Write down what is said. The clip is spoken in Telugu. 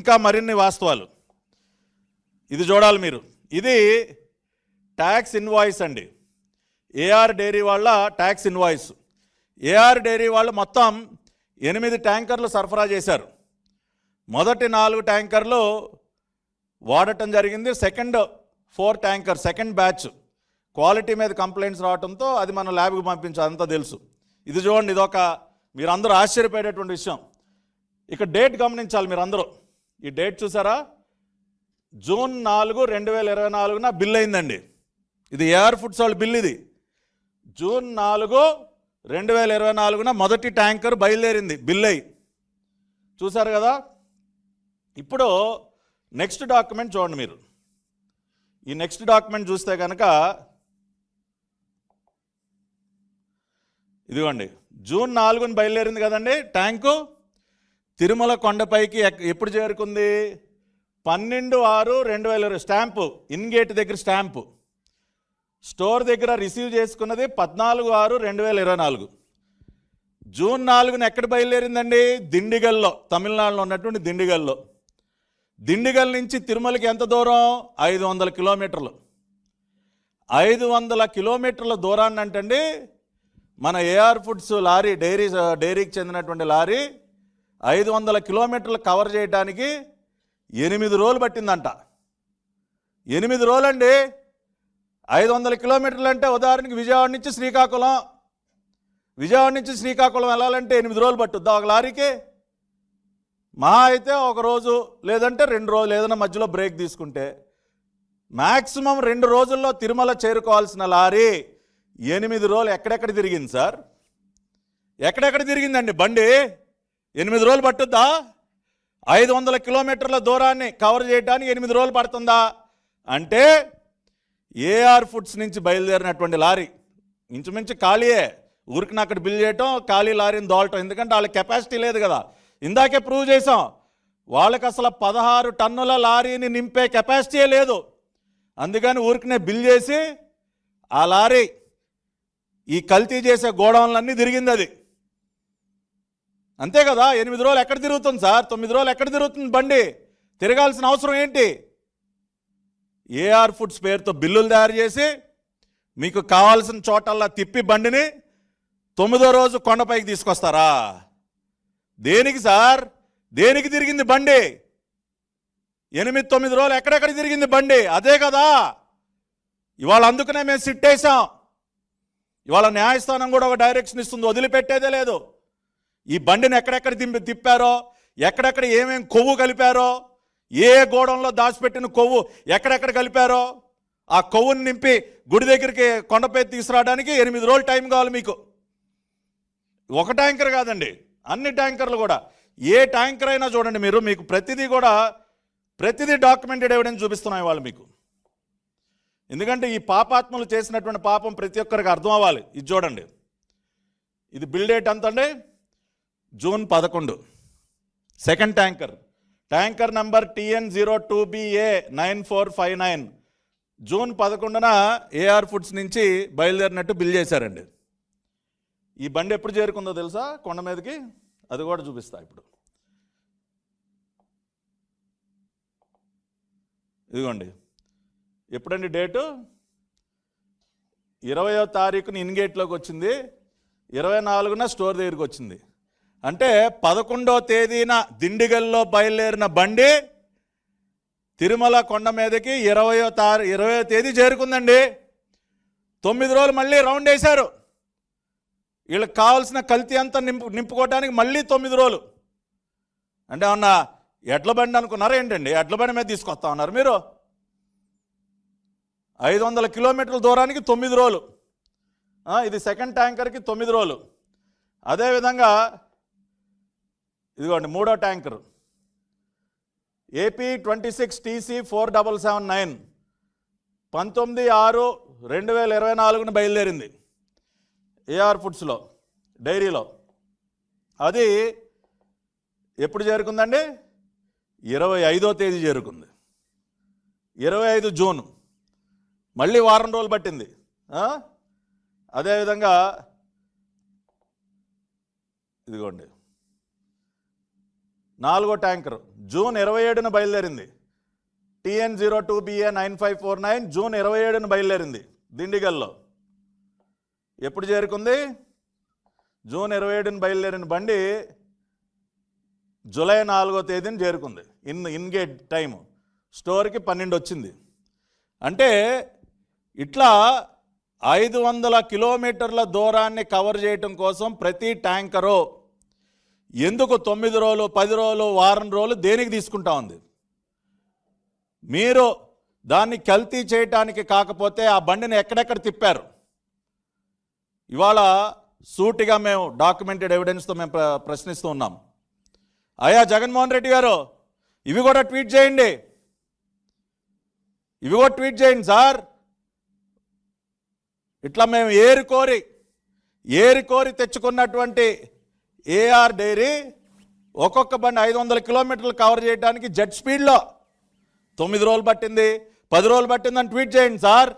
ఇంకా మరిన్ని వాస్తవాలు. ఇది చూడాలి మీరు. ఇది ట్యాక్స్ ఇన్వాయిస్ అండి. ఏఆర్ డైరీ వాళ్ళ ట్యాక్స్ ఇన్వాయిస్. ఏఆర్ డైరీ వాళ్ళు మొత్తం ఎనిమిది ట్యాంకర్లు సరఫరా చేశారు. మొదటి నాలుగు ట్యాంకర్లు వాడటం జరిగింది. Second four tanker second batch. Quality మీద కంప్లైంట్స్ రావడంతో అది మన ల్యాబ్కి పంపించాలి అంతా తెలుసు. ఇది చూడండి ఇదొక మీరు అందరూ ఆశ్చర్యపోయేటటువంటి విషయం. ఇక డేట్ గమనించాలి మీరు అందరూ ఈ డేట్ చూసారా? జూన్ నాలుగు రెండు వేల ఇరవై నాలుగున బిల్ అయిందండి. ఇది ఏఆర్ ఫుడ్స్ వాళ్ళ బిల్ ఇది. జూన్ నాలుగు రెండు వేల ఇరవై నాలుగున మొదటి ట్యాంకర్ బయలుదేరింది బిల్ అయి. చూసారు కదా? ఇప్పుడు నెక్స్ట్ డాక్యుమెంట్ చూడండి మీరు. ఈ నెక్స్ట్ డాక్యుమెంట్ చూస్తే కనుక ఇదిగోండి. జూన్ నాలుగున బయలుదేరింది కదండి ట్యాంకు. తిరుమల కొండపైకి ఎక్- ఎప్పుడు చేరుకుంది? పన్నెండు ఆరు రెండు వేల ఇరవై స్టాంపు ఇన్గేట్ దగ్గర స్టాంపు. స్టోర్ దగ్గర రిసీవ్ చేసుకున్నది పద్నాలుగు ఆరు రెండు వేల ఇరవై నాలుగు. జూన్ నాలుగున ఎక్కడ బయలుదేరిందండి? దిండిగల్లో తమిళనాడులో ఉన్నటువంటి దిండిగల్లో. దిండిగల్ నుంచి తిరుమలకి ఎంత దూరం? ఐదు వందల కిలోమీటర్లు. ఐదు వందల కిలోమీటర్ల దూరాన్ని అంటండి మన ఏఆర్ ఫుడ్స్ లారీ డైరీ డైరీకి చెందినటువంటి లారీ ఐదు వందల కిలోమీటర్లు కవర్ చేయడానికి ఎనిమిది రోజులు పట్టిందంట. ఎనిమిది రోజులండి ఐదు వందల కిలోమీటర్లు అంటే ఉదాహరణకి విజయవాడ నుంచి శ్రీకాకుళం. విజయవాడ నుంచి శ్రీకాకుళం వెళ్ళాలంటే ఎనిమిది రోజులు పట్టుద్దా ఒక లారీకి? మా అయితే ఒక రోజు లేదంటే రెండు రోజులు ఏదైనా మధ్యలో బ్రేక్ తీసుకుంటే మ్యాక్సిమం రెండు రోజుల్లో తిరుమల చేరుకోవాల్సిన లారీ ఎనిమిది రోజులు ఎక్కడెక్కడ తిరిగింది సార్? ఎక్కడెక్కడ తిరిగిందండి బండి? ఎనిమిది రోజులు పట్టుద్దా? ఐదు వందల కిలోమీటర్ల దూరాన్ని కవర్ చేయడానికి ఎనిమిది రోజులు పడుతుందా? అంటే ఏఆర్ ఫుడ్స్ నుంచి బయలుదేరినటువంటి లారీ ఇంచుమించు ఖాళీయే. ఊరికి అక్కడ బిల్ చేయటం ఖాళీ లారీని దోలటం. ఎందుకంటే వాళ్ళ కెపాసిటీ లేదు కదా. ఇందాకే ప్రూవ్ చేసాం వాళ్ళకి అసలు పదహారు టన్నుల లారీని నింపే కెపాసిటీయే లేదు. అందుకని ఊరికినే బిల్ చేసి ఆ లారీ ఈ కల్తీ చేసే గోడౌన్లన్నీ తిరిగింది అది. అంతే కదా ఎనిమిది రోజులు ఎక్కడ తిరుగుతుంది సార్? తొమ్మిది రోజులు ఎక్కడ తిరుగుతుంది బండి? తిరగాల్సిన అవసరం ఏంటి? ఏఆర్ ఫుడ్స్ పేరుతో బిల్లులు తయారు చేసి మీకు కావాల్సిన చోటల్లా తిప్పి బండిని తొమ్మిదో రోజు కొండపైకి తీసుకొస్తారా? దేనికి సార్? దేనికి తిరిగింది బండి? ఎనిమిది తొమ్మిది రోజులు ఎక్కడెక్కడ తిరిగింది బండి? అదే కదా. ఇవాళ అందుకనే మేము సిట్టేసాం ఇవాళ న్యాయస్థానం కూడా ఒక డైరెక్షన్ ఇస్తుంది వదిలిపెట్టేదే లేదు. ఈ బండిని ఎక్కడెక్కడ దింపి తిప్పారో ఎక్కడెక్కడ ఏమేం కొవ్వు కలిపారో ఏ గోడంలో దాచిపెట్టిన కొవ్వు ఎక్కడెక్కడ కలిపారో ఆ కొవ్వుని నింపి గుడి దగ్గరికి కొండపై తీసుకురావడానికి ఎనిమిది రోజులు టైం కావాలి మీకు. ఒక ట్యాంకర్ కాదండి అన్ని ట్యాంకర్లు కూడా. ఏ ట్యాంకర్ అయినా చూడండి మీరు మీకు ప్రతిదీ కూడా ప్రతిదీ డాక్యుమెంటెడ్ ఎవిడెన్స్ చూపిస్తున్నాయి వాళ్ళు మీకు. ఎందుకంటే ఈ పాపాత్మలు చేసినటువంటి పాపం ప్రతి ఒక్కరికి అర్థం అవ్వాలి. ఇది చూడండి. ఇది బిల్డేట్ ఎంత అండి జూన్ పదకొండు. Second tanker. Tanker number TN zero two BA nine four five nine. June పదకొండున ఏఆర్ ఫుడ్స్ నుంచి బయలుదేరినట్టు బిల్ చేశారండి. ఈ బండి ఎప్పుడు చేరుకుందో తెలుసా? కొండ మీదకి? అది కూడా చూపిస్తా ఇప్పుడు. ఇదిగోండి. ఎప్పుడండి డేటు? ఇరవయో తారీఖున ఇన్గేట్లోకి వచ్చింది. ఇరవై నాలుగున స్టోర్ దగ్గరికి వచ్చింది. అంటే పదకొండో తేదీన దిండిగల్లో బయలుదేరిన బండి తిరుమల కొండ మీదకి ఇరవయో తారీ ఇరవయో తేదీ చేరుకుందండి. తొమ్మిది రోజులు మళ్ళీ రౌండ్ వేశారు. వీళ్ళకి కావాల్సిన కల్తీ అంతా నింపు నింపుకోవడానికి మళ్ళీ తొమ్మిది రోజులు. అంటే ఏమన్నా ఎడ్ల బండి అనుకున్నారా ఏంటండి? ఎడ్ల బండి మీద తీసుకొస్తా ఉన్నారు మీరు. ఐదు వందల కిలోమీటర్ల దూరానికి తొమ్మిది రోజులు. ఇది సెకండ్ ట్యాంకర్కి తొమ్మిది రోజులు. అదేవిధంగా ఇదిగోండి మూడో tanker. AP twenty six TC four double seven nine. పంతొమ్మిది ఆరు రెండు వేల ఇరవై నాలుగున బయలుదేరింది ఏఆర్ ఫుడ్స్లో డైరీలో. అది ఎప్పుడు చేరుకుందండి? ఇరవై ఐదో తేదీ చేరుకుంది. ఇరవై ఐదు జూన్. మళ్ళీ వారం రోజులు పట్టింది. అదేవిధంగా ఇదిగోండి నాలుగో ట్యాంకర్. జూన్ ఇరవై ఏడున బయలుదేరింది. TN zero two BA nine five four nine June ఇరవై ఏడున బయలుదేరింది దిండిగల్లో. ఎప్పుడు చేరుకుంది? జూన్ ఇరవై ఏడున బయలుదేరిన బండి జూలై నాలుగో తేదీన చేరుకుంది. In in gate time. స్టోర్కి పన్నెండు వచ్చింది. అంటే ఇట్లా ఐదు వందల కిలోమీటర్ల దూరాన్ని కవర్ చేయటం కోసం ప్రతి ట్యాంకరు ఎందుకు తొమ్మిది రోజులు పది రోజులు వారం రోజులు దేనికి తీసుకుంటా ఉంది? మీరు దాన్ని కల్తీ చేయటానికి కాకపోతే ఆ బండిని ఎక్కడెక్కడ తిప్పారు? ఇవాళ సూటిగా మేము డాక్యుమెంటెడ్ ఎవిడెన్స్తో మేము ప్ర- ప్రశ్నిస్తూ ఉన్నాం. అయ్యా జగన్మోహన్ రెడ్డి గారు ఇవి కూడా ట్వీట్ చేయండి. ఇవి కూడా ట్వీట్ చేయండి సార్. ఇట్లా మేము ఏరి కోరి ఏరి కోరి తెచ్చుకున్నటువంటి ఏఆర్ డైరీ ఒక్కొక్క బండి ఐదు వందల కిలోమీటర్లు కవర్ చేయడానికి జెట్ స్పీడ్లో తొమ్మిది రోజులు పట్టింది పది రోజులు పట్టిందని ట్వీట్ చేయండి సార్.